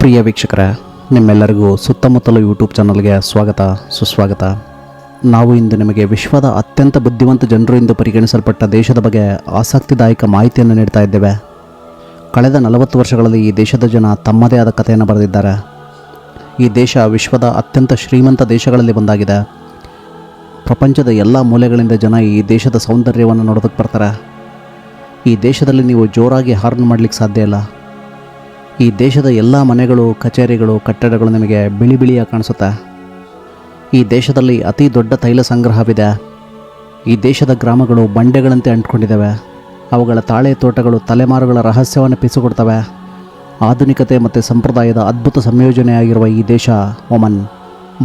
ಪ್ರಿಯ ವೀಕ್ಷಕರೇ, ನಿಮ್ಮೆಲ್ಲರಿಗೂ ಸುತ್ತಮುತ್ತಲು ಯೂಟ್ಯೂಬ್ ಚಾನಲ್ಗೆ ಸ್ವಾಗತ, ಸುಸ್ವಾಗತ. ನಾವು ಇಂದು ನಿಮಗೆ ವಿಶ್ವದ ಅತ್ಯಂತ ಬುದ್ಧಿವಂತ ಜನರು ಎಂದು ಪರಿಗಣಿಸಲ್ಪಟ್ಟ ದೇಶದ ಬಗ್ಗೆ ಆಸಕ್ತಿದಾಯಕ ಮಾಹಿತಿಯನ್ನು ನೀಡ್ತಾ ಇದ್ದೇವೆ. ಕಳೆದ ನಲವತ್ತು ವರ್ಷಗಳಲ್ಲಿ ಈ ದೇಶದ ಜನ ತಮ್ಮದೇ ಆದ ಕಥೆಯನ್ನು ಬರೆದಿದ್ದಾರೆ. ಈ ದೇಶ ವಿಶ್ವದ ಅತ್ಯಂತ ಶ್ರೀಮಂತ ದೇಶಗಳಲ್ಲಿ ಒಂದಾಗಿದೆ. ಪ್ರಪಂಚದ ಎಲ್ಲ ಮೂಲೆಗಳಿಂದ ಜನ ಈ ದೇಶದ ಸೌಂದರ್ಯವನ್ನು ನೋಡೋದಕ್ಕೆ ಬರ್ತಾರೆ. ಈ ದೇಶದಲ್ಲಿ ನೀವು ಜೋರಾಗಿ ಹಾರ್ನ್ ಮಾಡಲಿಕ್ಕೆ ಸಾಧ್ಯ ಇಲ್ಲ. ಈ ದೇಶದ ಎಲ್ಲ ಮನೆಗಳು, ಕಚೇರಿಗಳು, ಕಟ್ಟಡಗಳು ನಿಮಗೆ ಬಿಳಿ ಬಿಳಿಯಾಗಿ ಕಾಣಿಸುತ್ತೆ? ಈ ದೇಶದಲ್ಲಿ ಅತಿ ದೊಡ್ಡ ತೈಲ ಸಂಗ್ರಹವಿದೆ. ಈ ದೇಶದ ಗ್ರಾಮಗಳು ಬಂಡೆಗಳಂತೆ ಅಂಟ್ಕೊಂಡಿದ್ದಾವೆ. ಅವುಗಳ ತಾಳೆ ತೋಟಗಳು ತಲೆಮಾರುಗಳ ರಹಸ್ಯವನ್ನು ಪಿಸುಕೊಡ್ತವೆ. ಆಧುನಿಕತೆ ಮತ್ತು ಸಂಪ್ರದಾಯದ ಅದ್ಭುತ ಸಂಯೋಜನೆಯಾಗಿರುವ ಈ ದೇಶ, ಒಮನ್.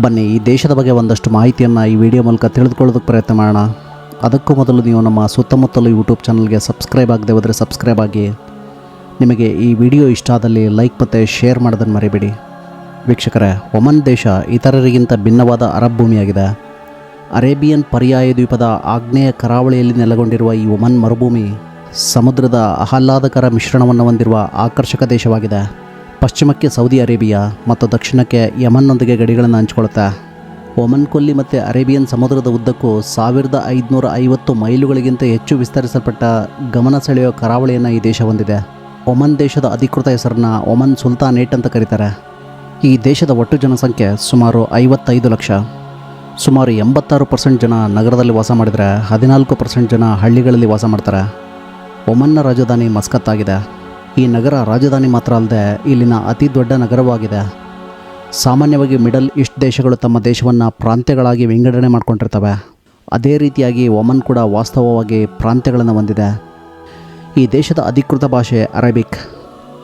ಬನ್ನಿ, ಈ ದೇಶದ ಬಗ್ಗೆ ಒಂದಷ್ಟು ಮಾಹಿತಿಯನ್ನು ಈ ವಿಡಿಯೋ ಮೂಲಕ ತಿಳಿದುಕೊಳ್ಳೋದಕ್ಕೆ ಪ್ರಯತ್ನ ಮಾಡೋಣ. ಅದಕ್ಕೂ ಮೊದಲು ನೀವು ನಮ್ಮ ಸುತ್ತಮುತ್ತಲು ಯೂಟ್ಯೂಬ್ ಚಾನಲ್ಗೆ ಸಬ್ಸ್ಕ್ರೈಬ್ ಆಗದೆ ಹೋದರೆ ಸಬ್ಸ್ಕ್ರೈಬ್ ಆಗಿ. ನಿಮಗೆ ಈ ವಿಡಿಯೋ ಇಷ್ಟ ಆದಲ್ಲಿ ಲೈಕ್ ಮತ್ತು ಶೇರ್ ಮಾಡೋದನ್ನು ಮರಿಬೇಡಿ. ವೀಕ್ಷಕರೇ, ಒಮನ್ ದೇಶ ಇತರರಿಗಿಂತ ಭಿನ್ನವಾದ ಅರಬ್ ಭೂಮಿಯಾಗಿದೆ. ಅರೇಬಿಯನ್ ಪರ್ಯಾಯ ದ್ವೀಪದ ಆಗ್ನೇಯ ಕರಾವಳಿಯಲ್ಲಿ ನೆಲೆಗೊಂಡಿರುವ ಈ ಒಮನ್ ಮರುಭೂಮಿ ಸಮುದ್ರದ ಆಹ್ಲಾದಕರ ಮಿಶ್ರಣವನ್ನು ಹೊಂದಿರುವ ಆಕರ್ಷಕ ದೇಶವಾಗಿದೆ. ಪಶ್ಚಿಮಕ್ಕೆ ಸೌದಿ ಅರೇಬಿಯಾ ಮತ್ತು ದಕ್ಷಿಣಕ್ಕೆ ಯಮನ್ನೊಂದಿಗೆ ಗಡಿಗಳನ್ನು ಹಂಚಿಕೊಳ್ಳುತ್ತೆ. ಒಮನ್ ಕೊಲ್ಲಿ ಮತ್ತು ಅರೇಬಿಯನ್ ಸಮುದ್ರದ ಉದ್ದಕ್ಕೂ ಸಾವಿರದ ಐದುನೂರ ಐವತ್ತು ಮೈಲುಗಳಿಗಿಂತ ಹೆಚ್ಚು ವಿಸ್ತರಿಸಲ್ಪಟ್ಟ ಗಮನ ಸೆಳೆಯುವ ಕರಾವಳಿಯನ್ನು ಈ ದೇಶ ಹೊಂದಿದೆ. ಒಮನ್ ದೇಶದ ಅಧಿಕೃತ ಹೆಸರನ್ನ ಒಮನ್ ಸುಲ್ತಾನೇಟ್ ಅಂತ ಕರೀತಾರೆ. ಈ ದೇಶದ ಒಟ್ಟು ಜನಸಂಖ್ಯೆ ಸುಮಾರು ಐವತ್ತೈದು ಲಕ್ಷ. ಸುಮಾರು ಎಂಬತ್ತಾರು ಪರ್ಸೆಂಟ್ ಜನ ನಗರದಲ್ಲಿ ವಾಸ ಮಾಡಿದರೆ ಹದಿನಾಲ್ಕು ಪರ್ಸೆಂಟ್ ಜನ ಹಳ್ಳಿಗಳಲ್ಲಿ ವಾಸ ಮಾಡ್ತಾರೆ. ಒಮನ್ನ ರಾಜಧಾನಿ ಮಸ್ಕತ್ ಆಗಿದೆ. ಈ ನಗರ ರಾಜಧಾನಿ ಮಾತ್ರ ಅಲ್ಲದೆ ಇಲ್ಲಿನ ಅತಿ ದೊಡ್ಡ ನಗರವಾಗಿದೆ. ಸಾಮಾನ್ಯವಾಗಿ ಮಿಡಲ್ ಈಸ್ಟ್ ದೇಶಗಳು ತಮ್ಮ ದೇಶವನ್ನು ಪ್ರಾಂತ್ಯಗಳಾಗಿ ವಿಂಗಡಣೆ ಮಾಡ್ಕೊಂಡಿರ್ತವೆ. ಅದೇ ರೀತಿಯಾಗಿ ಒಮನ್ ಕೂಡ ವಾಸ್ತವವಾಗಿ ಪ್ರಾಂತ್ಯಗಳನ್ನು ಹೊಂದಿದೆ. ಈ ದೇಶದ ಅಧಿಕೃತ ಭಾಷೆ, ಅರೇಬಿಕ್.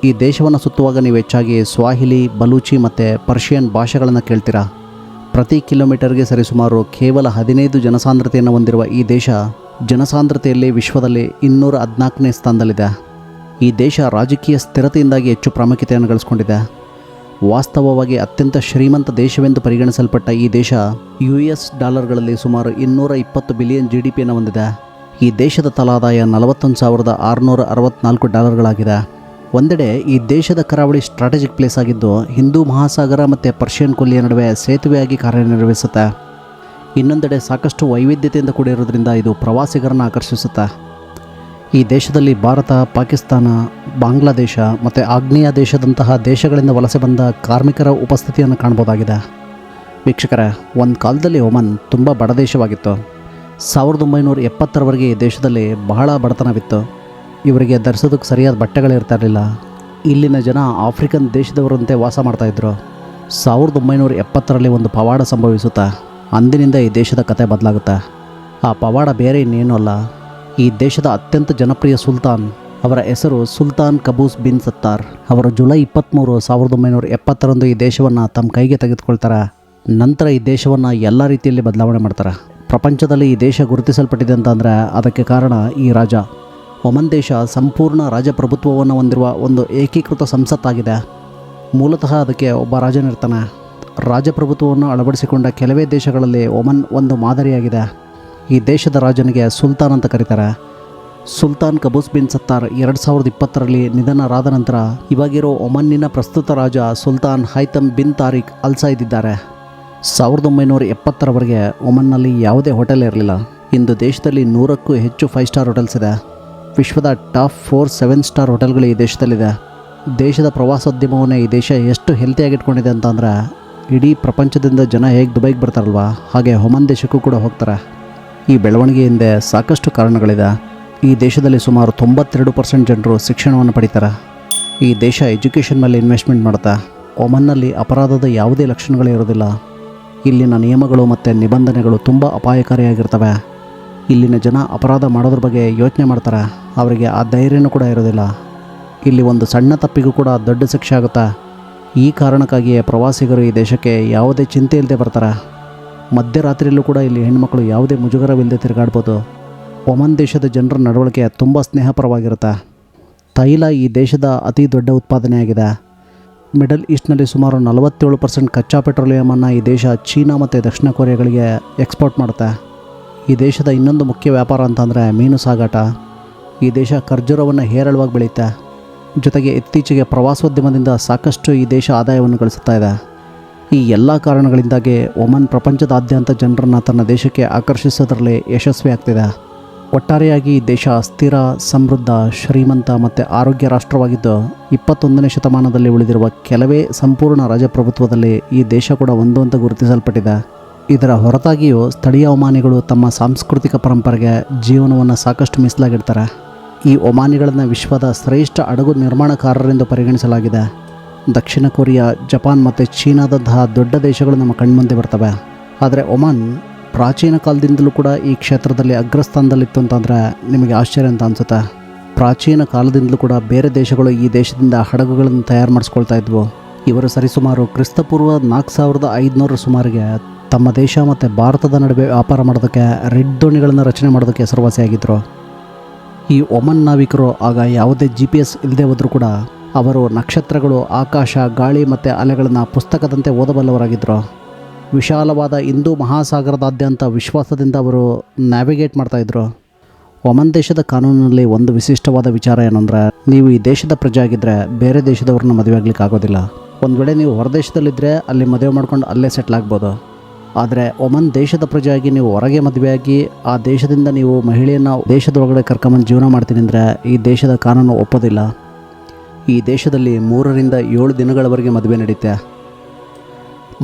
ಈ ದೇಶವನ್ನು ಸುತ್ತುವಾಗ ನೀವು ಹೆಚ್ಚಾಗಿ ಸ್ವಾಹಿಲಿ, ಬಲೂಚಿ ಮತ್ತು ಪರ್ಷಿಯನ್ ಭಾಷೆಗಳನ್ನು ಕೇಳ್ತೀರಾ? ಪ್ರತಿ ಕಿಲೋಮೀಟರ್ಗೆ ಸರಿಸುಮಾರು ಕೇವಲ ಹದಿನೈದು ಜನಸಾಂದ್ರತೆಯನ್ನು ಹೊಂದಿರುವ ಈ ದೇಶ, ಜನಸಾಂದ್ರತೆಯಲ್ಲಿ ವಿಶ್ವದಲ್ಲಿ ಇನ್ನೂರ ಹದಿನಾಲ್ಕನೇ ಸ್ಥಾನದಲ್ಲಿದೆ. ಈ ದೇಶ ರಾಜಕೀಯ ಸ್ಥಿರತೆಯಿಂದಾಗಿ ಹೆಚ್ಚು ಪ್ರಾಮುಖ್ಯತೆಯನ್ನು ಗಳಿಸ್ಕೊಂಡಿದೆ. ವಾಸ್ತವವಾಗಿ ಅತ್ಯಂತ ಶ್ರೀಮಂತ ದೇಶವೆಂದು ಪರಿಗಣಿಸಲ್ಪಟ್ಟ ಈ ದೇಶ, ಯು ಎಸ್ ಡಾಲರ್ಗಳಲ್ಲಿ ಸುಮಾರು ಇನ್ನೂರ ಇಪ್ಪತ್ತು ಬಿಲಿಯನ್ ಜಿ ಡಿ ಪಿಯನ್ನು ಹೊಂದಿದೆ. ಈ ದೇಶದ ತಲಾದಾಯ ನಲವತ್ತೊಂದು ಸಾವಿರದ ಆರುನೂರ ಅರವತ್ತ್ನಾಲ್ಕು ಡಾಲರ್ಗಳಾಗಿದೆ. ಒಂದೆಡೆ ಈ ದೇಶದ ಕರಾವಳಿ ಸ್ಟ್ರಾಟಜಿಕ್ ಪ್ಲೇಸ್ ಆಗಿದ್ದು, ಹಿಂದೂ ಮಹಾಸಾಗರ ಮತ್ತು ಪರ್ಷಿಯನ್ ಕೊಲ್ಲಿಯ ನಡುವೆ ಸೇತುವೆಯಾಗಿ ಕಾರ್ಯನಿರ್ವಹಿಸುತ್ತೆ. ಇನ್ನೊಂದೆಡೆ ಸಾಕಷ್ಟು ವೈವಿಧ್ಯತೆಯಿಂದ ಕೂಡಿರೋದ್ರಿಂದ ಇದು ಪ್ರವಾಸಿಗರನ್ನು ಆಕರ್ಷಿಸುತ್ತೆ. ಈ ದೇಶದಲ್ಲಿ ಭಾರತ, ಪಾಕಿಸ್ತಾನ, ಬಾಂಗ್ಲಾದೇಶ ಮತ್ತು ಆಗ್ನೇಯ ದೇಶದಂತಹ ದೇಶಗಳಿಂದ ವಲಸೆ ಬಂದ ಕಾರ್ಮಿಕರ ಉಪಸ್ಥಿತಿಯನ್ನು ಕಾಣ್ಬೋದಾಗಿದೆ ವೀಕ್ಷಕರ, ಒಂದು ಕಾಲದಲ್ಲಿ ಒಮನ್ ತುಂಬ ಬಡ ದೇಶವಾಗಿತ್ತು. ಸಾವಿರದ ಒಂಬೈನೂರ ಎಪ್ಪತ್ತರವರೆಗೆ ಈ ದೇಶದಲ್ಲಿ ಬಹಳ ಬಡತನವಿತ್ತು. ಇವರಿಗೆ ಧರಿಸೋದಕ್ಕೆ ಸರಿಯಾದ ಬಟ್ಟೆಗಳಿರ್ತಿರಲಿಲ್ಲ. ಇಲ್ಲಿನ ಜನ ಆಫ್ರಿಕನ್ ದೇಶದವರಂತೆ ವಾಸ ಮಾಡ್ತಾಯಿದ್ರು ಸಾವಿರದ ಒಂಬೈನೂರ ಎಪ್ಪತ್ತರಲ್ಲಿ ಒಂದು ಪವಾಡ ಸಂಭವಿಸುತ್ತಾ ಅಂದಿನಿಂದ ಈ ದೇಶದ ಕತೆ ಬದಲಾಗುತ್ತೆ. ಆ ಪವಾಡ ಬೇರೆ ಇನ್ನೇನೂ ಅಲ್ಲ. ಈ ದೇಶದ ಅತ್ಯಂತ ಜನಪ್ರಿಯ ಸುಲ್ತಾನ್, ಅವರ ಹೆಸರು ಸುಲ್ತಾನ್ ಕಬೂಸ್ ಬಿನ್ ಸತ್ತಾರ್. ಅವರು ಜುಲೈ ಇಪ್ಪತ್ತ್ಮೂರು ಸಾವಿರದ ಒಂಬೈನೂರ ಎಪ್ಪತ್ತರಂದು ಈ ದೇಶವನ್ನು ತಮ್ಮ ಕೈಗೆ ತೆಗೆದುಕೊಳ್ತಾರೆ. ನಂತರ ಈ ದೇಶವನ್ನು ಎಲ್ಲ ರೀತಿಯಲ್ಲಿ ಬದಲಾವಣೆ ಮಾಡ್ತಾರೆ. ಪ್ರಪಂಚದಲ್ಲಿ ಈ ದೇಶ ಗುರುತಿಸಲ್ಪಟ್ಟಿದೆ ಅಂತಂದರೆ ಅದಕ್ಕೆ ಕಾರಣ ಈ ರಾಜ. ಒಮನ್ ದೇಶ ಸಂಪೂರ್ಣ ರಾಜಪ್ರಭುತ್ವವನ್ನು ಹೊಂದಿರುವ ಒಂದು ಏಕೀಕೃತ ಸಂಸತ್ತಾಗಿದೆ. ಮೂಲತಃ ಅದಕ್ಕೆ ಒಬ್ಬ ರಾಜನಿರ್ತಾನೆ ರಾಜಪ್ರಭುತ್ವವನ್ನು ಅಳವಡಿಸಿಕೊಂಡ ಕೆಲವೇ ದೇಶಗಳಲ್ಲಿ ಒಮನ್ ಒಂದು ಮಾದರಿಯಾಗಿದೆ. ಈ ದೇಶದ ರಾಜನಿಗೆ ಸುಲ್ತಾನ್ ಅಂತ ಕರೀತಾರೆ. ಸುಲ್ತಾನ್ ಕಬೂಸ್ ಬಿನ್ ಸತ್ತಾರ್ ಎರಡು ಸಾವಿರದ ಇಪ್ಪತ್ತರಲ್ಲಿ ನಿಧನರಾದ ನಂತರ ಇವಾಗಿರೋ ಒಮನ್ನಿನ ಪ್ರಸ್ತುತ ರಾಜ ಸುಲ್ತಾನ್ ಹೈತಮ್ ಬಿನ್ ತಾರಿಕ್ ಅಲ್ಸಾ ಇದ್ದಿದ್ದಾರೆ. ಸಾವಿರದ ಒಂಬೈನೂರ ಎಪ್ಪತ್ತರವರೆಗೆ ಒಮನ್ನಲ್ಲಿ ಯಾವುದೇ ಹೋಟೆಲ್ ಇರಲಿಲ್ಲ. ಇಂದು ದೇಶದಲ್ಲಿ ನೂರಕ್ಕೂ ಹೆಚ್ಚು ಫೈವ್ ಸ್ಟಾರ್ ಹೋಟೆಲ್ಸ್ ಇದೆ. ವಿಶ್ವದ ಟಾಪ್ ಫೋರ್, ಸೆವೆನ್ ಸ್ಟಾರ್ ಹೋಟೆಲ್ಗಳು ಈ ದೇಶದಲ್ಲಿದೆ. ದೇಶದ ಪ್ರವಾಸೋದ್ಯಮವನ್ನು ಈ ದೇಶ ಎಷ್ಟು ಹೆಲ್ತಿಯಾಗಿಟ್ಕೊಂಡಿದೆ ಅಂತಂದರೆ ಇಡೀ ಪ್ರಪಂಚದಿಂದ ಜನ ಹೇಗೆ ದುಬೈಗೆ ಬರ್ತಾರಲ್ವ? ಹಾಗೆ ಒಮನ್ ದೇಶಕ್ಕೂ ಕೂಡ ಹೋಗ್ತಾರೆ. ಈ ಬೆಳವಣಿಗೆ ಹಿಂದೆ ಸಾಕಷ್ಟು ಕಾರಣಗಳಿದೆ. ಈ ದೇಶದಲ್ಲಿ ಸುಮಾರು ತೊಂಬತ್ತೆರಡು ಪರ್ಸೆಂಟ್ ಜನರು ಶಿಕ್ಷಣವನ್ನು ಪಡಿತಾರೆ. ಈ ದೇಶ ಎಜುಕೇಷನ್ ಮೇಲೆ ಇನ್ವೆಸ್ಟ್ಮೆಂಟ್ ಮಾಡುತ್ತೆ. ಒಮನ್ನಲ್ಲಿ ಅಪರಾಧದ ಯಾವುದೇ ಲಕ್ಷಣಗಳೇ ಇರೋದಿಲ್ಲ. ಇಲ್ಲಿನ ನಿಯಮಗಳು ಮತ್ತು ನಿಬಂಧನೆಗಳು ತುಂಬ ಅಪಾಯಕಾರಿಯಾಗಿರ್ತವೆ. ಇಲ್ಲಿನ ಜನ ಅಪರಾಧ ಮಾಡೋದ್ರ ಬಗ್ಗೆ ಯೋಚನೆ ಮಾಡ್ತಾರೆ. ಅವರಿಗೆ ಆ ಧೈರ್ಯನೂ ಕೂಡ ಇರೋದಿಲ್ಲ. ಇಲ್ಲಿ ಒಂದು ಸಣ್ಣ ತಪ್ಪಿಗೂ ಕೂಡ ದೊಡ್ಡ ಶಿಕ್ಷೆ ಆಗುತ್ತೆ. ಈ ಕಾರಣಕ್ಕಾಗಿಯೇ ಪ್ರವಾಸಿಗರು ಈ ದೇಶಕ್ಕೆ ಯಾವುದೇ ಚಿಂತೆ ಇಲ್ಲದೆ ಬರ್ತಾರೆ. ಮಧ್ಯರಾತ್ರಿಯಲ್ಲೂ ಕೂಡ ಇಲ್ಲಿ ಹೆಣ್ಮಕ್ಳು ಯಾವುದೇ ಮುಜುಗರವಿಲ್ಲದೆ ತಿರುಗಾಡ್ಬೋದು. ಒಮನ್ ದೇಶದ ಜನರ ನಡವಳಿಕೆ ತುಂಬ ಸ್ನೇಹಪರವಾಗಿರುತ್ತೆ. ತೈಲ ಈ ದೇಶದ ಅತಿ ದೊಡ್ಡ ಉತ್ಪಾದನೆಯಾಗಿದೆ. ಮಿಡಲ್ ಈಸ್ಟ್ನಲ್ಲಿ ಸುಮಾರು ನಲವತ್ತೇಳು ಪರ್ಸೆಂಟ್ ಕಚ್ಚಾ ಪೆಟ್ರೋಲಿಯಮನ್ನು ಈ ದೇಶ ಚೀನಾ ಮತ್ತು ದಕ್ಷಿಣ ಕೊರಿಯಾಗಳಿಗೆ ಎಕ್ಸ್ಪೋರ್ಟ್ ಮಾಡುತ್ತೆ. ಈ ದೇಶದ ಇನ್ನೊಂದು ಮುಖ್ಯ ವ್ಯಾಪಾರ ಅಂತಂದರೆ ಮೀನು ಸಾಗಾಟ. ಈ ದೇಶ ಖರ್ಜೂರವನ್ನು ಹೇರಳವಾಗಿ ಬೆಳೆಯುತ್ತೆ. ಜೊತೆಗೆ ಇತ್ತೀಚೆಗೆ ಪ್ರವಾಸೋದ್ಯಮದಿಂದ ಸಾಕಷ್ಟು ಈ ದೇಶ ಆದಾಯವನ್ನು ಗಳಿಸುತ್ತಾ ಇದೆ. ಈ ಎಲ್ಲ ಕಾರಣಗಳಿಂದಾಗಿ ಒಮನ್ ಪ್ರಪಂಚದಾದ್ಯಂತ ಜನರನ್ನು ತನ್ನ ದೇಶಕ್ಕೆ ಆಕರ್ಷಿಸೋದರಲ್ಲಿ ಯಶಸ್ವಿ ಆಗ್ತಿದೆ ಒಟ್ಟಾರೆಯಾಗಿ ದೇಶ ಸ್ಥಿರ ಸಮೃದ್ಧ, ಶ್ರೀಮಂತ ಮತ್ತು ಆರೋಗ್ಯ ರಾಷ್ಟ್ರವಾಗಿದ್ದು ಇಪ್ಪತ್ತೊಂದನೇ ಶತಮಾನದಲ್ಲಿ ಉಳಿದಿರುವ ಕೆಲವೇ ಸಂಪೂರ್ಣ ರಾಜಪ್ರಭುತ್ವದಲ್ಲಿ ಈ ದೇಶ ಕೂಡ ಒಂದು ಅಂತ ಗುರುತಿಸಲ್ಪಟ್ಟಿದೆ. ಇದರ ಹೊರತಾಗಿಯೂ ಸ್ಥಳೀಯ ಒಮಾನಿಗಳು ತಮ್ಮ ಸಾಂಸ್ಕೃತಿಕ ಪರಂಪರೆಗೆ ಜೀವನವನ್ನು ಸಾಕಷ್ಟು ಮೀಸಲಾಗಿಡ್ತಾರೆ. ಈ ಒಮಾನಿಗಳನ್ನು ವಿಶ್ವದ ಶ್ರೇಷ್ಠ ಅಡಗು ನಿರ್ಮಾಣಕಾರರೆಂದು ಪರಿಗಣಿಸಲಾಗಿದೆ. ದಕ್ಷಿಣ ಕೊರಿಯಾ, ಜಪಾನ್ ಮತ್ತು ಚೀನಾದಂತಹ ದೊಡ್ಡ ದೇಶಗಳು ನಮ್ಮ ಕಣ್ಮುಂದೆ ಬರ್ತವೆ. ಆದರೆ ಒಮಾನ್ ಪ್ರಾಚೀನ ಕಾಲದಿಂದಲೂ ಕೂಡ ಈ ಕ್ಷೇತ್ರದಲ್ಲಿ ಅಗ್ರಸ್ಥಾನದಲ್ಲಿತ್ತು ಅಂತಂದರೆ ನಿಮಗೆ ಆಶ್ಚರ್ಯ ಅಂತ ಅನಿಸುತ್ತೆ? ಪ್ರಾಚೀನ ಕಾಲದಿಂದಲೂ ಕೂಡ ಬೇರೆ ದೇಶಗಳು ಈ ದೇಶದಿಂದ ಹಡಗುಗಳನ್ನು ತಯಾರು ಮಾಡಿಸ್ಕೊಳ್ತಾ ಇದ್ವು. ಇವರು ಸರಿಸುಮಾರು ಕ್ರಿಸ್ತಪೂರ್ವ ನಾಲ್ಕು ಸಾವಿರದ ಐದುನೂರರ ಸುಮಾರಿಗೆ ತಮ್ಮ ದೇಶ ಮತ್ತು ಭಾರತದ ನಡುವೆ ವ್ಯಾಪಾರ ಮಾಡೋದಕ್ಕೆ ರೆಡ್ ದೋಣಿಗಳನ್ನು ರಚನೆ ಮಾಡೋದಕ್ಕೆ ಹೆಸರುವಾಸಿಯಾಗಿದ್ದರು ಈ ಒಮನ್ ನಾವಿಕರು ಆಗ ಯಾವುದೇ ಜಿ ಪಿ ಎಸ್ ಇಲ್ಲದೆ ಹೋದರೂ ಕೂಡ ಅವರು ನಕ್ಷತ್ರಗಳು, ಆಕಾಶ, ಗಾಳಿ ಮತ್ತು ಅಲೆಗಳನ್ನು ಪುಸ್ತಕದಂತೆ ಓದಬಲ್ಲವರಾಗಿದ್ದರು ವಿಶಾಲವಾದ ಹಿಂದೂ ಮಹಾಸಾಗರದಾದ್ಯಂತ ವಿಶ್ವಾಸದಿಂದ ಅವರು ನ್ಯಾವಿಗೇಟ್ ಮಾಡ್ತಾಯಿದ್ರು ಒಮನ್ ದೇಶದ ಕಾನೂನಿನಲ್ಲಿ ಒಂದು ವಿಶಿಷ್ಟವಾದ ವಿಚಾರ ಏನಂದರೆ, ನೀವು ಈ ದೇಶದ ಪ್ರಜೆ ಆಗಿದ್ದರೆ ಬೇರೆ ದೇಶದವ್ರನ್ನ ಮದುವೆ ಆಗ್ಲಿಕ್ಕೆ ಆಗೋದಿಲ್ಲ. ಒಂದು ವೇಳೆ ನೀವು ಹೊರದೇಶದಲ್ಲಿದ್ದರೆ ಅಲ್ಲಿ ಮದುವೆ ಮಾಡ್ಕೊಂಡು ಅಲ್ಲೇ ಸೆಟ್ಲ್ ಆಗ್ಬೋದು. ಆದರೆ ಒಮನ್ ದೇಶದ ಪ್ರಜೆಯಾಗಿ ನೀವು ಹೊರಗೆ ಮದುವೆಯಾಗಿ, ಆ ದೇಶದಿಂದ ನೀವು ಮಹಿಳೆಯನ್ನು ದೇಶದೊಳಗಡೆ ಕರ್ಕೊಂಬಂದು ಜೀವನ ಮಾಡ್ತೀನಿ ಅಂದರೆ ಈ ದೇಶದ ಕಾನೂನು ಒಪ್ಪೋದಿಲ್ಲ. ಈ ದೇಶದಲ್ಲಿ ಮೂರರಿಂದ ಏಳು ದಿನಗಳವರೆಗೆ ಮದುವೆ ನಡೆಯುತ್ತೆ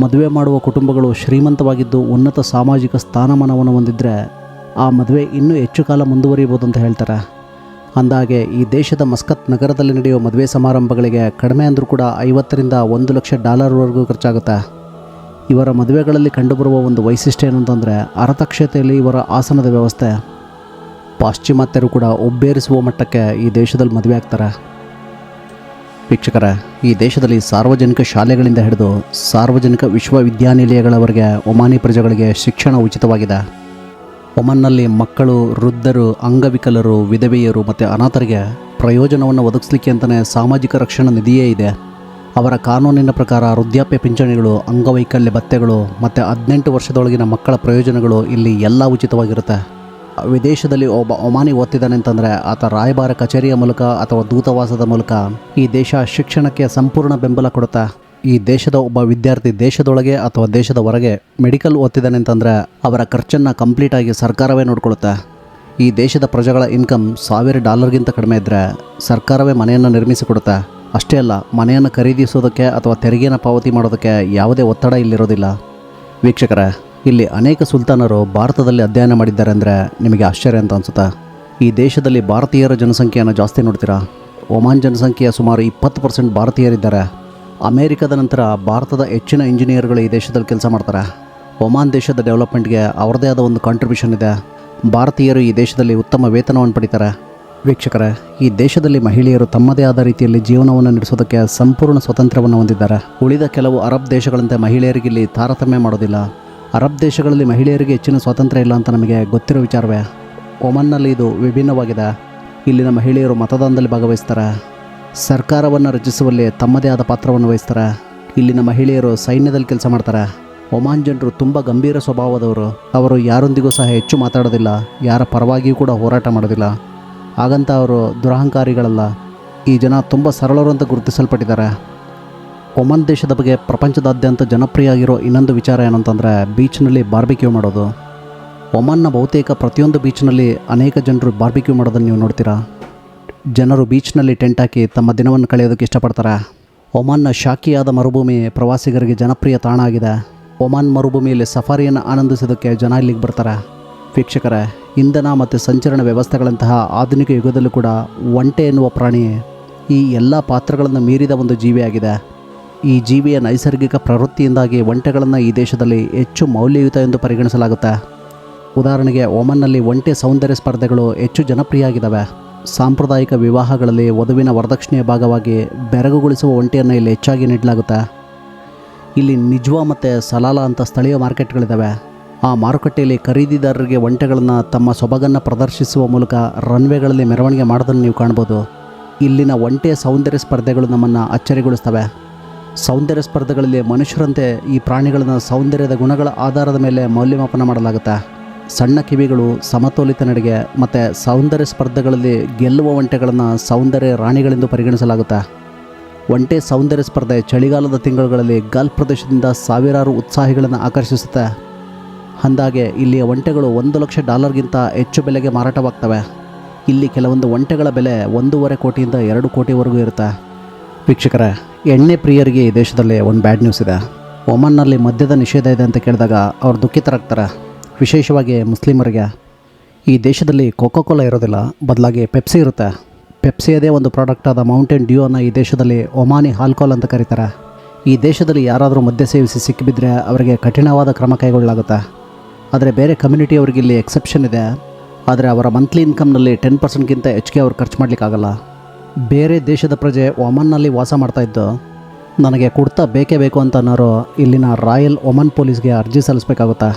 ಮದುವೆ ಮಾಡುವ ಕುಟುಂಬಗಳು ಶ್ರೀಮಂತವಾಗಿದ್ದು ಉನ್ನತ ಸಾಮಾಜಿಕ ಸ್ಥಾನಮಾನವನ್ನು ಹೊಂದಿದ್ದರೆ ಆ ಮದುವೆ ಇನ್ನೂ ಹೆಚ್ಚು ಕಾಲ ಮುಂದುವರಿಯಬಹುದು ಅಂತ ಹೇಳ್ತಾರೆ. ಅಂದಾಗೆ ಈ ದೇಶದ ಮಸ್ಕತ್ ನಗರದಲ್ಲಿ ನಡೆಯುವ ಮದುವೆ ಸಮಾರಂಭಗಳಿಗೆ ಕಡಿಮೆ ಅಂದರೂ ಕೂಡ ಐವತ್ತರಿಂದ ಒಂದು ಲಕ್ಷ ಡಾಲರ್ವರೆಗೂ ಖರ್ಚಾಗುತ್ತೆ. ಇವರ ಮದುವೆಗಳಲ್ಲಿ ಕಂಡುಬರುವ ಒಂದು ವೈಶಿಷ್ಟ್ಯ ಏನು ಅಂತಂದರೆ ಅರತಕ್ಷತೆಯಲ್ಲಿ ಇವರ ಆಸನದ ವ್ಯವಸ್ಥೆ. ಪಾಶ್ಚಿಮಾತ್ಯರು ಕೂಡ ಒಬ್ಬೇರಿಸುವ ಮಟ್ಟಕ್ಕೆ ಈ ದೇಶದಲ್ಲಿ ಮದುವೆ ಆಗ್ತಾರೆ. ವೀಕ್ಷಕರೇ, ಈ ದೇಶದಲ್ಲಿ ಸಾರ್ವಜನಿಕ ಶಾಲೆಗಳಿಂದ ಹಿಡಿದು ಸಾರ್ವಜನಿಕ ವಿಶ್ವವಿದ್ಯಾನಿಲಯಗಳವರೆಗೆ ಒಮಾನಿ ಪ್ರಜೆಗಳಿಗೆ ಶಿಕ್ಷಣ ಉಚಿತವಾಗಿದೆ. ಒಮನ್ನಲ್ಲಿ ಮಕ್ಕಳು, ವೃದ್ಧರು, ಅಂಗವಿಕಲರು, ವಿಧವೆಯರು ಮತ್ತು ಅನಾಥರಿಗೆ ಪ್ರಯೋಜನವನ್ನು ಒದಗಿಸಲಿಕ್ಕೆ ಅಂತಲೇ ಸಾಮಾಜಿಕ ರಕ್ಷಣಾ ನಿಧಿಯೇ ಇದೆ. ಅವರ ಕಾನೂನಿನ ಪ್ರಕಾರ ವೃದ್ಧಾಪ್ಯ ಪಿಂಚಣಿಗಳು, ಅಂಗವೈಕಲ್ಯ ಭತ್ಯೆಗಳು ಮತ್ತು ಹದಿನೆಂಟು ವರ್ಷದೊಳಗಿನ ಮಕ್ಕಳ ಪ್ರಯೋಜನಗಳು ಇಲ್ಲಿ ಎಲ್ಲ ಉಚಿತವಾಗಿರುತ್ತೆ. ವಿದೇಶದಲ್ಲಿ ಒಬ್ಬ ಒಮಾನಿ ಓದ್ತಿದ್ದಾನೆ ಅಂತಂದರೆ ಆತ ರಾಯಭಾರ ಕಚೇರಿಯ ಮೂಲಕ ಅಥವಾ ದೂತವಾಸದ ಮೂಲಕ ಈ ದೇಶ ಶಿಕ್ಷಣಕ್ಕೆ ಸಂಪೂರ್ಣ ಬೆಂಬಲ ಕೊಡುತ್ತೆ, ಈ ದೇಶದ ಒಬ್ಬ ವಿದ್ಯಾರ್ಥಿ ದೇಶದೊಳಗೆ ಅಥವಾ ದೇಶದ ಹೊರಗೆ ಮೆಡಿಕಲ್ ಓದ್ತಿದ್ದಾನೆ ಅಂತಂದರೆ ಅವರ ಖರ್ಚನ್ನು ಕಂಪ್ಲೀಟಾಗಿ ಸರ್ಕಾರವೇ ನೋಡ್ಕೊಳುತ್ತೆ ಈ ದೇಶದ ಪ್ರಜೆಗಳ ಇನ್ಕಮ್ ಸಾವಿರ ಡಾಲರ್ಗಿಂತ ಕಡಿಮೆ ಇದ್ದರೆ ಸರ್ಕಾರವೇ ಮನೆಯನ್ನು ನಿರ್ಮಿಸಿಕೊಡುತ್ತೆ ಅಷ್ಟೇ ಅಲ್ಲ ಮನೆಯನ್ನು ಖರೀದಿಸೋದಕ್ಕೆ ಅಥವಾ ತೆರಿಗೆನ ಪಾವತಿ ಮಾಡೋದಕ್ಕೆ ಯಾವುದೇ ಒತ್ತಡ ಇಲ್ಲಿರೋದಿಲ್ಲ. ವೀಕ್ಷಕರೇ ಇಲ್ಲಿ ಅನೇಕ ಸುಲ್ತಾನರು ಭಾರತದಲ್ಲಿ ಅಧ್ಯಯನ ಮಾಡಿದ್ದಾರೆ ಅಂದರೆ ನಿಮಗೆ ಆಶ್ಚರ್ಯ ಅಂತ ಅನಿಸುತ್ತೆ? ಈ ದೇಶದಲ್ಲಿ ಭಾರತೀಯರ ಜನಸಂಖ್ಯೆಯನ್ನು ಜಾಸ್ತಿ ನೋಡ್ತೀರಾ? ಒಮಾನ್ ಜನಸಂಖ್ಯೆಯ ಸುಮಾರು ಇಪ್ಪತ್ತು ಪರ್ಸೆಂಟ್ ಭಾರತೀಯರಿದ್ದಾರೆ. ಅಮೇರಿಕದ ನಂತರ ಭಾರತದ ಹೆಚ್ಚಿನ ಇಂಜಿನಿಯರ್ಗಳು ಈ ದೇಶದಲ್ಲಿ ಕೆಲಸ ಮಾಡ್ತಾರೆ. ಒಮಾನ್ ದೇಶದ ಡೆವಲಪ್ಮೆಂಟ್ಗೆ ಅವರದೇ ಆದ ಒಂದು ಕಾಂಟ್ರಿಬ್ಯೂಷನ್ ಇದೆ. ಭಾರತೀಯರು ಈ ದೇಶದಲ್ಲಿ ಉತ್ತಮ ವೇತನವನ್ನು ಪಡಿತಾರೆ. ವೀಕ್ಷಕರೇ, ಈ ದೇಶದಲ್ಲಿ ಮಹಿಳೆಯರು ತಮ್ಮದೇ ಆದ ರೀತಿಯಲ್ಲಿ ಜೀವನವನ್ನು ನಡೆಸೋದಕ್ಕೆ ಸಂಪೂರ್ಣ ಸ್ವಾತಂತ್ರ್ಯವನ್ನು ಹೊಂದಿದ್ದಾರೆ. ಉಳಿದ ಕೆಲವು ಅರಬ್ ದೇಶಗಳಂತೆ ಮಹಿಳೆಯರಿಗೆ ಇಲ್ಲಿ ತಾರತಮ್ಯ ಮಾಡೋದಿಲ್ಲ. ಅರಬ್ ದೇಶಗಳಲ್ಲಿ ಮಹಿಳೆಯರಿಗೆ ಹೆಚ್ಚಿನ ಸ್ವಾತಂತ್ರ್ಯ ಇಲ್ಲ ಅಂತ ನಮಗೆ ಗೊತ್ತಿರೋ ವಿಚಾರವೇ? ಒಮನ್ನಲ್ಲಿ ಇದು ವಿಭಿನ್ನವಾಗಿದೆ. ಇಲ್ಲಿನ ಮಹಿಳೆಯರು ಮತದಾನದಲ್ಲಿ ಭಾಗವಹಿಸ್ತಾರೆ. ಸರ್ಕಾರವನ್ನು ರಚಿಸುವಲ್ಲಿ ತಮ್ಮದೇ ಆದ ಪಾತ್ರವನ್ನು ವಹಿಸ್ತಾರೆ. ಇಲ್ಲಿನ ಮಹಿಳೆಯರು ಸೈನ್ಯದಲ್ಲಿ ಕೆಲಸ ಮಾಡ್ತಾರೆ. ಒಮಾನ್ ಜನರು ತುಂಬ ಗಂಭೀರ ಸ್ವಭಾವದವರು. ಅವರು ಯಾರೊಂದಿಗೂ ಸಹ ಹೆಚ್ಚು ಮಾತಾಡೋದಿಲ್ಲ. ಯಾರ ಪರವಾಗಿಯೂ ಕೂಡ ಹೋರಾಟ ಮಾಡೋದಿಲ್ಲ. ಹಾಗಂತ ಅವರು ದುರಹಂಕಾರಿಗಳಲ್ಲ. ಈ ಜನ ತುಂಬ ಸರಳರು ಅಂತ ಗುರುತಿಸಲ್ಪಟ್ಟಿದ್ದಾರೆ. ಒಮನ್ ದೇಶದ ಬಗ್ಗೆ ಪ್ರಪಂಚದಾದ್ಯಂತ ಜನಪ್ರಿಯ ಆಗಿರೋ ಇನ್ನೊಂದು ವಿಚಾರ ಏನಂತಂದರೆ ಬೀಚ್ನಲ್ಲಿ ಬಾರ್ಬಿಕ್ಯೂ ಮಾಡೋದು. ಒಮನ್ನ ಬಹುತೇಕ ಪ್ರತಿಯೊಂದು ಬೀಚ್ನಲ್ಲಿ ಅನೇಕ ಜನರು ಬಾರ್ಬಿಕ್ಯೂ ಮಾಡೋದನ್ನು ನೀವು ನೋಡ್ತೀರಾ? ಜನರು ಬೀಚ್ನಲ್ಲಿ ಟೆಂಟ್ ಹಾಕಿ ತಮ್ಮ ದಿನವನ್ನು ಕಳೆಯೋದಕ್ಕೆ ಇಷ್ಟಪಡ್ತಾರೆ. ಒಮನ್ನ ಶಾಖಿಯಾದ ಮರುಭೂಮಿ ಪ್ರವಾಸಿಗರಿಗೆ ಜನಪ್ರಿಯ ತಾಣ ಆಗಿದೆ. ಒಮಾನ್ ಮರುಭೂಮಿಯಲ್ಲಿ ಸಫಾರಿಯನ್ನು ಆನಂದಿಸೋದಕ್ಕೆ ಜನ ಇಲ್ಲಿಗೆ ಬರ್ತಾರೆ. ವೀಕ್ಷಕರೇ, ಇಂಧನ ಮತ್ತು ಸಂಚರಣ ವ್ಯವಸ್ಥೆಗಳಂತಹ ಆಧುನಿಕ ಯುಗದಲ್ಲೂ ಕೂಡ ಒಂಟೆ ಎನ್ನುವ ಪ್ರಾಣಿ ಈ ಎಲ್ಲ ಪಾತ್ರಗಳನ್ನು ಮೀರಿದ ಒಂದು ಜೀವಿಯಾಗಿದೆ. ಈ ಜೀವಿಯ ನೈಸರ್ಗಿಕ ಪ್ರವೃತ್ತಿಯಿಂದಾಗಿ ಒಂಟೆಗಳನ್ನು ಈ ದೇಶದಲ್ಲಿ ಹೆಚ್ಚು ಮೌಲ್ಯಯುತ ಎಂದು ಪರಿಗಣಿಸಲಾಗುತ್ತೆ. ಉದಾಹರಣೆಗೆ ಒಮನ್ನಲ್ಲಿ ಒಂಟೆ ಸೌಂದರ್ಯ ಸ್ಪರ್ಧೆಗಳು ಹೆಚ್ಚು ಜನಪ್ರಿಯ ಆಗಿದ್ದಾವೆ ಸಾಂಪ್ರದಾಯಿಕ ವಿವಾಹಗಳಲ್ಲಿ ವಧುವಿನ ವರದಕ್ಷಿಣೆಯ ಭಾಗವಾಗಿ ಬೆರಗುಗೊಳಿಸುವ ಒಂಟೆಯನ್ನು ಇಲ್ಲಿ ಹೆಚ್ಚಾಗಿ ನೀಡಲಾಗುತ್ತೆ. ಇಲ್ಲಿ ನಿಜ್ವಾ ಮತ್ತು ಸಲಾಲ ಅಂತ ಸ್ಥಳೀಯ ಮಾರ್ಕೆಟ್ಗಳಿದ್ದಾವೆ. ಆ ಮಾರುಕಟ್ಟೆಯಲ್ಲಿ ಖರೀದಿದಾರರಿಗೆ ಒಂಟೆಗಳನ್ನು ತಮ್ಮ ಸೊಬಗನ್ನು ಪ್ರದರ್ಶಿಸುವ ಮೂಲಕ ರನ್ವೇಗಳಲ್ಲಿ ಮೆರವಣಿಗೆ ಮಾಡೋದನ್ನು ನೀವು ಕಾಣ್ಬೋದು ಇಲ್ಲಿನ ಒಂಟೆ ಸೌಂದರ್ಯ ಸ್ಪರ್ಧೆಗಳು ನಮ್ಮನ್ನು ಅಚ್ಚರಿಗೊಳಿಸ್ತವೆ. ಸೌಂದರ್ಯ ಸ್ಪರ್ಧೆಗಳಲ್ಲಿ ಮನುಷ್ಯರಂತೆ ಈ ಪ್ರಾಣಿಗಳನ್ನು ಸೌಂದರ್ಯದ ಗುಣಗಳ ಆಧಾರದ ಮೇಲೆ ಮೌಲ್ಯಮಾಪನ ಮಾಡಲಾಗುತ್ತೆ. ಸಣ್ಣ ಕಿವಿಗಳು ಸಮತೋಲಿತ ನಡಿಗೆ ಮತ್ತು ಸೌಂದರ್ಯ ಸ್ಪರ್ಧೆಗಳಲ್ಲಿ ಗೆಲ್ಲುವ ಒಂಟೆಗಳನ್ನು ಸೌಂದರ್ಯ ರಾಣಿಗಳೆಂದು ಪರಿಗಣಿಸಲಾಗುತ್ತೆ. ಒಂಟೆ ಸೌಂದರ್ಯ ಸ್ಪರ್ಧೆ ಚಳಿಗಾಲದ ತಿಂಗಳುಗಳಲ್ಲಿ ಗಲ್ಫ್ ಪ್ರದೇಶದಿಂದ ಸಾವಿರಾರು ಉತ್ಸಾಹಿಗಳನ್ನು ಆಕರ್ಷಿಸುತ್ತೆ. ಅಂದಾಗೆ ಇಲ್ಲಿಯ ಒಂಟೆಗಳು ಒಂದು ಲಕ್ಷ ಡಾಲರ್ಗಿಂತ ಹೆಚ್ಚು ಬೆಲೆಗೆ ಮಾರಾಟವಾಗ್ತವೆ. ಇಲ್ಲಿ ಕೆಲವೊಂದು ಒಂಟೆಗಳ ಬೆಲೆ ಒಂದೂವರೆ ಕೋಟಿಯಿಂದ ಎರಡು ಕೋಟಿವರೆಗೂ ಇರುತ್ತೆ. ವೀಕ್ಷಕರೇ, ಎಣ್ಣೆ ಪ್ರಿಯರಿಗೆ ಈ ದೇಶದಲ್ಲಿ ಒಂದು ಬ್ಯಾಡ್ ನ್ಯೂಸ್ ಇದೆ. ಒಮನ್ನಲ್ಲಿ ಮದ್ಯದ ನಿಷೇಧ ಇದೆ ಅಂತ ಕೇಳಿದಾಗ ಅವ್ರು ದುಃಖಿತರಾಗ್ತಾರೆ. ವಿಶೇಷವಾಗಿ ಮುಸ್ಲಿಮರಿಗೆ. ಈ ದೇಶದಲ್ಲಿ ಕೋಕೋ ಕೋಲಾ ಇರೋದಿಲ್ಲ, ಬದಲಾಗಿ ಪೆಪ್ಸಿ ಇರುತ್ತೆ. ಪೆಪ್ಸಿ ಅದೇ ಒಂದು ಪ್ರಾಡಕ್ಟ್ ಆದ ಮೌಂಟೇನ್ ಡ್ಯೂನ ಈ ದೇಶದಲ್ಲಿ ಒಮಾನಿ ಹಾಲ್ಕೋಲ್ ಅಂತ ಕರೀತಾರೆ. ಈ ದೇಶದಲ್ಲಿ ಯಾರಾದರೂ ಮದ್ಯ ಸೇವಿಸಿ ಸಿಕ್ಕಿಬಿದ್ರೆ ಅವರಿಗೆ ಕಠಿಣವಾದ ಕ್ರಮ ಕೈಗೊಳ್ಳಲಾಗುತ್ತೆ. ಆದರೆ ಬೇರೆ ಕಮ್ಯುನಿಟಿ ಅವರಿಗೆ ಇಲ್ಲಿ ಎಕ್ಸೆಪ್ಷನ್ ಇದೆ. ಆದರೆ ಅವರ ಮಂತ್ಲಿ ಇನ್ಕಮ್ನಲ್ಲಿ ಟೆನ್ ಪರ್ಸೆಂಟ್ಗಿಂತ ಹೆಚ್ಚಿಗೆ ಅವ್ರು ಖರ್ಚು ಮಾಡಲಿಕ್ಕಾಗಲ್ಲ. ಬೇರೆ ದೇಶದ ಪ್ರಜೆ ಒಮನ್ನಲ್ಲಿ ವಾಸ ಮಾಡ್ತಾ ಇದ್ದು, ನನಗೆ ಕುಡ್ತಾ ಬೇಕೇ ಬೇಕು ಅಂತ ಅನ್ನೋರು ಇಲ್ಲಿನ ರಾಯಲ್ ಒಮನ್ ಪೊಲೀಸ್ಗೆ ಅರ್ಜಿ ಸಲ್ಲಿಸಬೇಕಾಗುತ್ತಾ.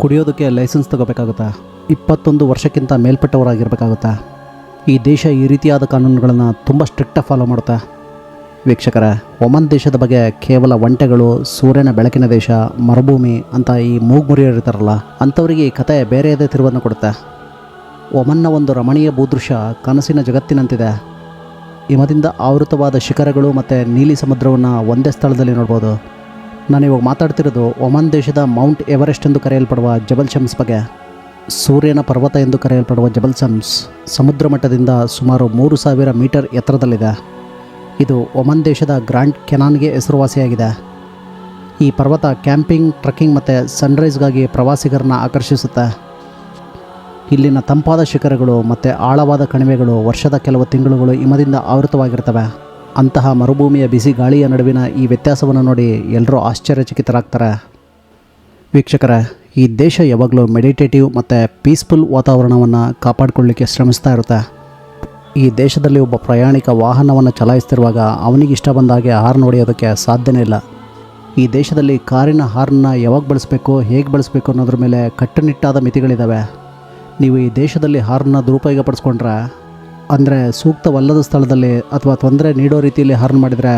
ಕುಡಿಯೋದಕ್ಕೆ ಲೈಸೆನ್ಸ್ ತಗೋಬೇಕಾಗುತ್ತಾ. ಇಪ್ಪತ್ತೊಂದು ವರ್ಷಕ್ಕಿಂತ ಮೇಲ್ಪಟ್ಟವರಾಗಿರ್ಬೇಕಾಗುತ್ತಾ. ಈ ದೇಶ ಈ ರೀತಿಯಾದ ಕಾನೂನುಗಳನ್ನು ತುಂಬ ಸ್ಟ್ರಿಕ್ಟಾಗಿ ಫಾಲೋ ಮಾಡುತ್ತಾ. ವೀಕ್ಷಕರ, ಒಮನ್ ದೇಶದ ಬಗ್ಗೆ ಕೇವಲ ಒಂಟೆಗಳು, ಸೂರ್ಯನ ಬೆಳಕಿನ ದೇಶ, ಮರುಭೂಮಿ ಅಂತ ಈ ಮೂಗ್ಮುರಿಯರಿರ್ತಾರಲ್ಲ ಅಂಥವರಿಗೆ ಈ ಕತೆ ಬೇರೆಯದೇ ತಿರುವನ್ನು ಕೊಡುತ್ತೆ. ಒಮನ್ನ ಒಂದು ರಮಣೀಯ ಭೂದೃಶ್ಯ ಕನಸಿನ ಜಗತ್ತಿನಂತಿದೆ. ಹಿಮದಿಂದ ಆವೃತವಾದ ಶಿಖರಗಳು ಮತ್ತು ನೀಲಿ ಸಮುದ್ರವನ್ನು ಒಂದೇ ಸ್ಥಳದಲ್ಲಿ ನೋಡ್ಬೋದು. ನಾನು ಇವಾಗ ಮಾತಾಡ್ತಿರೋದು ಒಮನ್ ದೇಶದ ಮೌಂಟ್ ಎವರೆಸ್ಟ್ ಎಂದು ಕರೆಯಲ್ಪಡುವ ಜಬಲ್ ಶಮ್ಸ್ ಬಗ್ಗೆ. ಸೂರ್ಯನ ಪರ್ವತ ಎಂದು ಕರೆಯಲ್ಪಡುವ ಜಬಲ್ ಶಮ್ಸ್ ಸಮುದ್ರ ಮಟ್ಟದಿಂದ ಸುಮಾರು ಮೂರು ಸಾವಿರ ಮೀಟರ್ ಎತ್ತರದಲ್ಲಿದೆ. ಇದು ಒಮನ್ ದೇಶದ ಗ್ರ್ಯಾಂಡ್ ಕೆನಾನ್ಗೆ ಹೆಸರುವಾಸಿಯಾಗಿದೆ. ಈ ಪರ್ವತ ಕ್ಯಾಂಪಿಂಗ್, ಟ್ರಕ್ಕಿಂಗ್ ಮತ್ತು ಸನ್ರೈಸ್ಗಾಗಿ ಪ್ರವಾಸಿಗರನ್ನ ಆಕರ್ಷಿಸುತ್ತೆ. ಇಲ್ಲಿನ ತಂಪಾದ ಶಿಖರಗಳು ಮತ್ತು ಆಳವಾದ ಕಣಿವೆಗಳು ವರ್ಷದ ಕೆಲವು ತಿಂಗಳುಗಳು ಹಿಮದಿಂದ ಆವೃತವಾಗಿರ್ತವೆ. ಅಂತಹ ಮರುಭೂಮಿಯ ಬಿಸಿ ಗಾಳಿಯ ನಡುವಿನ ಈ ವ್ಯತ್ಯಾಸವನ್ನು ನೋಡಿ ಎಲ್ಲರೂ ಆಶ್ಚರ್ಯಚಕಿತರಾಗ್ತಾರೆ. ವೀಕ್ಷಕರೇ, ಈ ದೇಶ ಯಾವಾಗಲೂ ಮೆಡಿಟೇಟಿವ್ ಮತ್ತು ಪೀಸ್ಫುಲ್ ವಾತಾವರಣವನ್ನು ಕಾಪಾಡಿಕೊಳ್ಳಿಕ್ಕೆ ಶ್ರಮಿಸ್ತಾ ಇರುತ್ತೆ. ಈ ದೇಶದಲ್ಲಿ ಒಬ್ಬ ಪ್ರಯಾಣಿಕ ವಾಹನವನ್ನು ಚಲಾಯಿಸ್ತಿರುವಾಗ ಅವನಿಗೆ ಇಷ್ಟ ಬಂದಾಗೆ ಹಾರ್ನ್ ಹೊಡೆಯೋದಕ್ಕೆ ಸಾಧ್ಯನೇ ಇಲ್ಲ. ಈ ದೇಶದಲ್ಲಿ ಕಾರಿನ ಹಾರ್ನ್ನ ಯಾವಾಗ ಬಳಸಬೇಕು, ಹೇಗೆ ಬಳಸಬೇಕು ಅನ್ನೋದ್ರ ಮೇಲೆ ಕಟ್ಟುನಿಟ್ಟಾದ ಮಿತಿಗಳಿದ್ದಾವೆ ನೀವು ಈ ದೇಶದಲ್ಲಿ ಹಾರ್ನ ದುರುಪಯೋಗ ಪಡಿಸ್ಕೊಂಡ್ರೆ ಅಂದರೆ ಸೂಕ್ತವಲ್ಲದ ಸ್ಥಳದಲ್ಲಿ ಅಥವಾ ತೊಂದರೆ ನೀಡೋ ರೀತಿಯಲ್ಲಿ ಹಾರ್ನ್ ಮಾಡಿದರೆ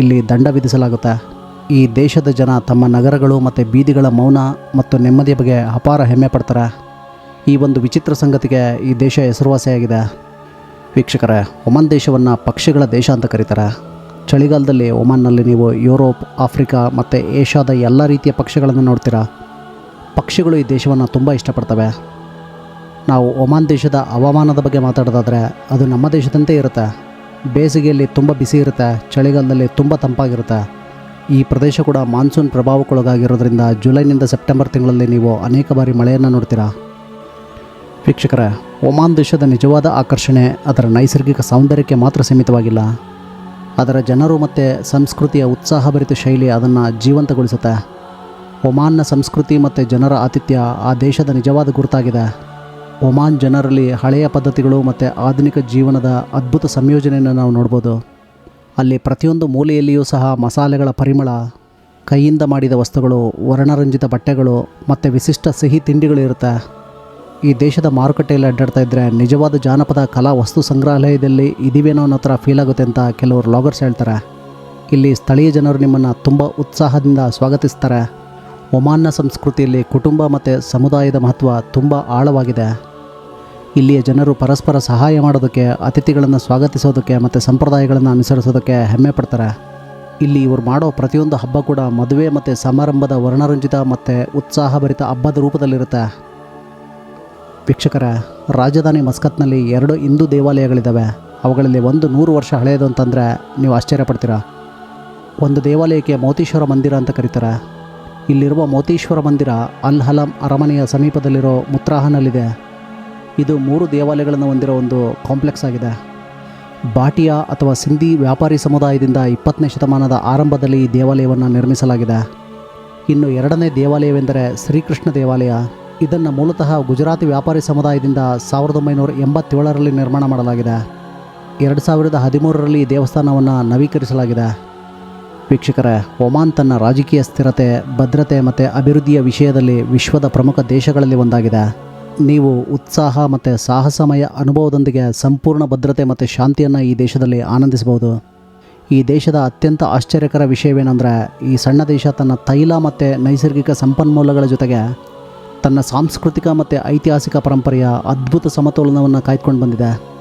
ಇಲ್ಲಿ ದಂಡ ವಿಧಿಸಲಾಗುತ್ತೆ? ಈ ದೇಶದ ಜನ ತಮ್ಮ ನಗರಗಳು ಮತ್ತು ಬೀದಿಗಳ ಮೌನ ಮತ್ತು ನೆಮ್ಮದಿಯ ಬಗ್ಗೆ ಅಪಾರ ಹೆಮ್ಮೆ ಪಡ್ತಾರೆ? ಈ ಒಂದು ವಿಚಿತ್ರ ಸಂಗತಿಗೆ ಈ ದೇಶ ಹೆಸರುವಾಸಿಯಾಗಿದೆ. ವೀಕ್ಷಕರೇ, ಒಮನ್ ದೇಶವನ್ನು ಪಕ್ಷಿಗಳ ದೇಶ ಅಂತ ಕರೀತಾರೆ. ಚಳಿಗಾಲದಲ್ಲಿ ಒಮನ್ನಲ್ಲಿ ನೀವು ಯುರೋಪ್, ಆಫ್ರಿಕಾ ಮತ್ತು ಏಷ್ಯಾದ ಎಲ್ಲ ರೀತಿಯ ಪಕ್ಷಿಗಳನ್ನು ನೋಡ್ತೀರಾ? ಪಕ್ಷಿಗಳು ಈ ದೇಶವನ್ನು ತುಂಬ ಇಷ್ಟಪಡ್ತವೆ. ನಾವು ಒಮಾನ್ ದೇಶದ ಹವಾಮಾನದ ಬಗ್ಗೆ ಮಾತಾಡೋದಾದರೆ ಅದು ನಮ್ಮ ದೇಶದಂತೆ ಇರುತ್ತೆ. ಬೇಸಿಗೆಯಲ್ಲಿ ತುಂಬ ಬಿಸಿ ಇರುತ್ತೆ, ಚಳಿಗಾಲದಲ್ಲಿ ತುಂಬ ತಂಪಾಗಿರುತ್ತೆ. ಈ ಪ್ರದೇಶ ಕೂಡ ಮಾನ್ಸೂನ್ ಪ್ರಭಾವಕ್ಕೊಳಗಾಗಿರೋದ್ರಿಂದ ಜುಲೈನಿಂದ ಸೆಪ್ಟೆಂಬರ್ ತಿಂಗಳಲ್ಲಿ ನೀವು ಅನೇಕ ಬಾರಿ ಮಳೆಯನ್ನು ನೋಡ್ತೀರಾ? ವೀಕ್ಷಕರೇ, ಒಮಾನ್ ದೇಶದ ನಿಜವಾದ ಆಕರ್ಷಣೆ ಅದರ ನೈಸರ್ಗಿಕ ಸೌಂದರ್ಯಕ್ಕೆ ಮಾತ್ರ ಸೀಮಿತವಾಗಿಲ್ಲ. ಅದರ ಜನರು ಮತ್ತು ಸಂಸ್ಕೃತಿಯ ಉತ್ಸಾಹಭರಿತ ಶೈಲಿ ಅದನ್ನು ಜೀವಂತಗೊಳಿಸುತ್ತೆ. ಒಮಾನ್ನ ಸಂಸ್ಕೃತಿ ಮತ್ತು ಜನರ ಆತಿಥ್ಯ ಆ ದೇಶದ ನಿಜವಾದ ಗುರುತಾಗಿದೆ. ಒಮಾನ್ ಜನರಲ್ಲಿ ಹಳೆಯ ಪದ್ಧತಿಗಳು ಮತ್ತು ಆಧುನಿಕ ಜೀವನದ ಅದ್ಭುತ ಸಂಯೋಜನೆಯನ್ನು ನಾವು ನೋಡ್ಬೋದು. ಅಲ್ಲಿ ಪ್ರತಿಯೊಂದು ಮೂಲೆಯಲ್ಲಿಯೂ ಸಹ ಮಸಾಲೆಗಳ ಪರಿಮಳ, ಕೈಯಿಂದ ಮಾಡಿದ ವಸ್ತುಗಳು, ವರ್ಣರಂಜಿತ ಬಟ್ಟೆಗಳು ಮತ್ತು ವಿಶಿಷ್ಟ ಸಿಹಿ ತಿಂಡಿಗಳು ಇರುತ್ತೆ. ಈ ದೇಶದ ಮಾರುಕಟ್ಟೆಯಲ್ಲಿ ಅಡ್ಡಾಡ್ತಾ ಇದ್ದರೆ ನಿಜವಾದ ಜಾನಪದ ಕಲಾ ವಸ್ತು ಸಂಗ್ರಹಾಲಯದಲ್ಲಿ ಇದೀವೇನೋ ಅನ್ನೋ ಥರ ಫೀಲ್ ಆಗುತ್ತೆ ಅಂತ ಕೆಲವರು ಲಾಗರ್ಸ್ ಹೇಳ್ತಾರೆ. ಇಲ್ಲಿ ಸ್ಥಳೀಯ ಜನರು ನಿಮ್ಮನ್ನು ತುಂಬ ಉತ್ಸಾಹದಿಂದ ಸ್ವಾಗತಿಸ್ತಾರೆ. ಒಮಾನ್ನ ಸಂಸ್ಕೃತಿಯಲ್ಲಿ ಕುಟುಂಬ ಮತ್ತು ಸಮುದಾಯದ ಮಹತ್ವ ತುಂಬ ಆಳವಾಗಿದೆ. ಇಲ್ಲಿಯ ಜನರು ಪರಸ್ಪರ ಸಹಾಯ ಮಾಡೋದಕ್ಕೆ, ಅತಿಥಿಗಳನ್ನು ಸ್ವಾಗತಿಸೋದಕ್ಕೆ ಮತ್ತು ಸಂಪ್ರದಾಯಗಳನ್ನು ಅನುಸರಿಸೋದಕ್ಕೆ ಹೆಮ್ಮೆ ಪಡ್ತಾರೆ. ಇಲ್ಲಿ ಇವರು ಮಾಡೋ ಪ್ರತಿಯೊಂದು ಹಬ್ಬ ಕೂಡ ಮದುವೆ ಮತ್ತು ಸಮಾರಂಭದ ವರ್ಣರಂಜಿತ ಮತ್ತು ಉತ್ಸಾಹಭರಿತ ಹಬ್ಬದ ರೂಪದಲ್ಲಿರುತ್ತೆ. ವೀಕ್ಷಕರ, ರಾಜಧಾನಿ ಮಸ್ಕತ್ನಲ್ಲಿ ಎರಡು ಹಿಂದೂ ದೇವಾಲಯಗಳಿದ್ದಾವೆ ಅವುಗಳಲ್ಲಿ ಒಂದು ನೂರು ವರ್ಷ ಹಳೆಯದು ಅಂತಂದರೆ ನೀವು ಆಶ್ಚರ್ಯ ಪಡ್ತೀರಾ? ಒಂದು ದೇವಾಲಯಕ್ಕೆ ಮೋತೀಶ್ವರ ಮಂದಿರ ಅಂತ ಕರೀತಾರೆ. ಇಲ್ಲಿರುವ ಮೋತೀಶ್ವರ ಮಂದಿರ ಅಲ್ ಹಲಂ ಅರಮನೆಯ ಸಮೀಪದಲ್ಲಿರೋ ಮುತ್ರಾಹನಲ್ಲಿದೆ. ಇದು ಮೂರು ದೇವಾಲಯಗಳನ್ನು ಹೊಂದಿರೋ ಒಂದು ಕಾಂಪ್ಲೆಕ್ಸ್ ಆಗಿದೆ. ಬಾಟಿಯಾ ಅಥವಾ ಸಿಂಧಿ ವ್ಯಾಪಾರಿ ಸಮುದಾಯದಿಂದ ಇಪ್ಪತ್ತನೇ ಶತಮಾನದ ಆರಂಭದಲ್ಲಿ ಈ ದೇವಾಲಯವನ್ನು ನಿರ್ಮಿಸಲಾಗಿದೆ. ಇನ್ನು ಎರಡನೇ ದೇವಾಲಯವೆಂದರೆ ಶ್ರೀಕೃಷ್ಣ ದೇವಾಲಯ. ಇದನ್ನು ಮೂಲತಃ ಗುಜರಾತಿ ವ್ಯಾಪಾರಿ ಸಮುದಾಯದಿಂದ ಸಾವಿರದ ಒಂಬೈನೂರ ಎಂಬತ್ತೇಳರಲ್ಲಿ ನಿರ್ಮಾಣ ಮಾಡಲಾಗಿದೆ. ಎರಡು ಸಾವಿರದ ಹದಿಮೂರರಲ್ಲಿ ದೇವಸ್ಥಾನವನ್ನು ನವೀಕರಿಸಲಾಗಿದೆ. ವೀಕ್ಷಕರೇ, ಒಮಾನ್ ತನ್ನ ರಾಜಕೀಯ ಸ್ಥಿರತೆ, ಭದ್ರತೆ ಮತ್ತು ಅಭಿವೃದ್ಧಿಯ ವಿಷಯದಲ್ಲಿ ವಿಶ್ವದ ಪ್ರಮುಖ ದೇಶಗಳಲ್ಲಿ ಒಂದಾಗಿದೆ. ನೀವು ಉತ್ಸಾಹ ಮತ್ತು ಸಾಹಸಮಯ ಅನುಭವದೊಂದಿಗೆ ಸಂಪೂರ್ಣ ಭದ್ರತೆ ಮತ್ತು ಶಾಂತಿಯನ್ನು ಈ ದೇಶದಲ್ಲಿ ಆನಂದಿಸಬಹುದು. ಈ ದೇಶದ ಅತ್ಯಂತ ಆಶ್ಚರ್ಯಕರ ವಿಷಯವೇನೆಂದರೆ, ಈ ಸಣ್ಣ ದೇಶ ತನ್ನ ತೈಲ ಮತ್ತು ನೈಸರ್ಗಿಕ ಸಂಪನ್ಮೂಲಗಳ ಜೊತೆಗೆ ತನ್ನ ಸಾಂಸ್ಕೃತಿಕ ಮತ್ತು ಐತಿಹಾಸಿಕ ಪರಂಪರೆಯ ಅದ್ಭುತ ಸಮತೋಲನವನ್ನು ಕಾಯ್ದುಕೊಂಡು ಬಂದಿದೆ.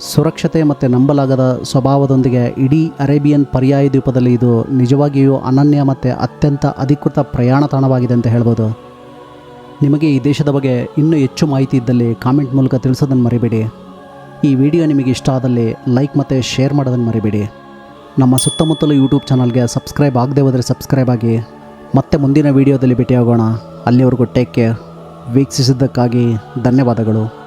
ಸುರಕ್ಷತೆ ಮತ್ತು ನಂಬಲಾಗದ ಸ್ವಭಾವದೊಂದಿಗೆ ಇಡೀ ಅರೇಬಿಯನ್ ಪರ್ಯಾಯ ದ್ವೀಪದಲ್ಲಿ ಇದು ನಿಜವಾಗಿಯೂ ಅನನ್ಯ ಮತ್ತು ಅತ್ಯಂತ ಅಧಿಕೃತ ಪ್ರಯಾಣ ತಾಣವಾಗಿದೆ ಅಂತ ಹೇಳ್ಬೋದು. ನಿಮಗೆ ಈ ದೇಶದ ಬಗ್ಗೆ ಇನ್ನೂ ಹೆಚ್ಚು ಮಾಹಿತಿ ಇದ್ದಲ್ಲಿ ಕಾಮೆಂಟ್ ಮೂಲಕ ತಿಳಿಸೋದನ್ನು ಮರಿಬೇಡಿ. ಈ ವಿಡಿಯೋ ನಿಮಗೆ ಇಷ್ಟ ಆದಲ್ಲಿ ಲೈಕ್ ಮತ್ತು ಶೇರ್ ಮಾಡೋದನ್ನು ಮರಿಬೇಡಿ. ನಮ್ಮ ಸುತ್ತಮುತ್ತಲು ಯೂಟ್ಯೂಬ್ ಚಾನಲ್ಗೆ ಸಬ್ಸ್ಕ್ರೈಬ್ ಆಗದೆ ಹೋದರೆ ಸಬ್ಸ್ಕ್ರೈಬ್ ಆಗಿ. ಮತ್ತೆ ಮುಂದಿನ ವೀಡಿಯೋದಲ್ಲಿ ಭೇಟಿಯಾಗೋಣ. ಅಲ್ಲಿವರೆಗೂ ಟೇಕ್ ಕೇರ್. ವೀಕ್ಷಿಸಿದ್ದಕ್ಕಾಗಿ ಧನ್ಯವಾದಗಳು.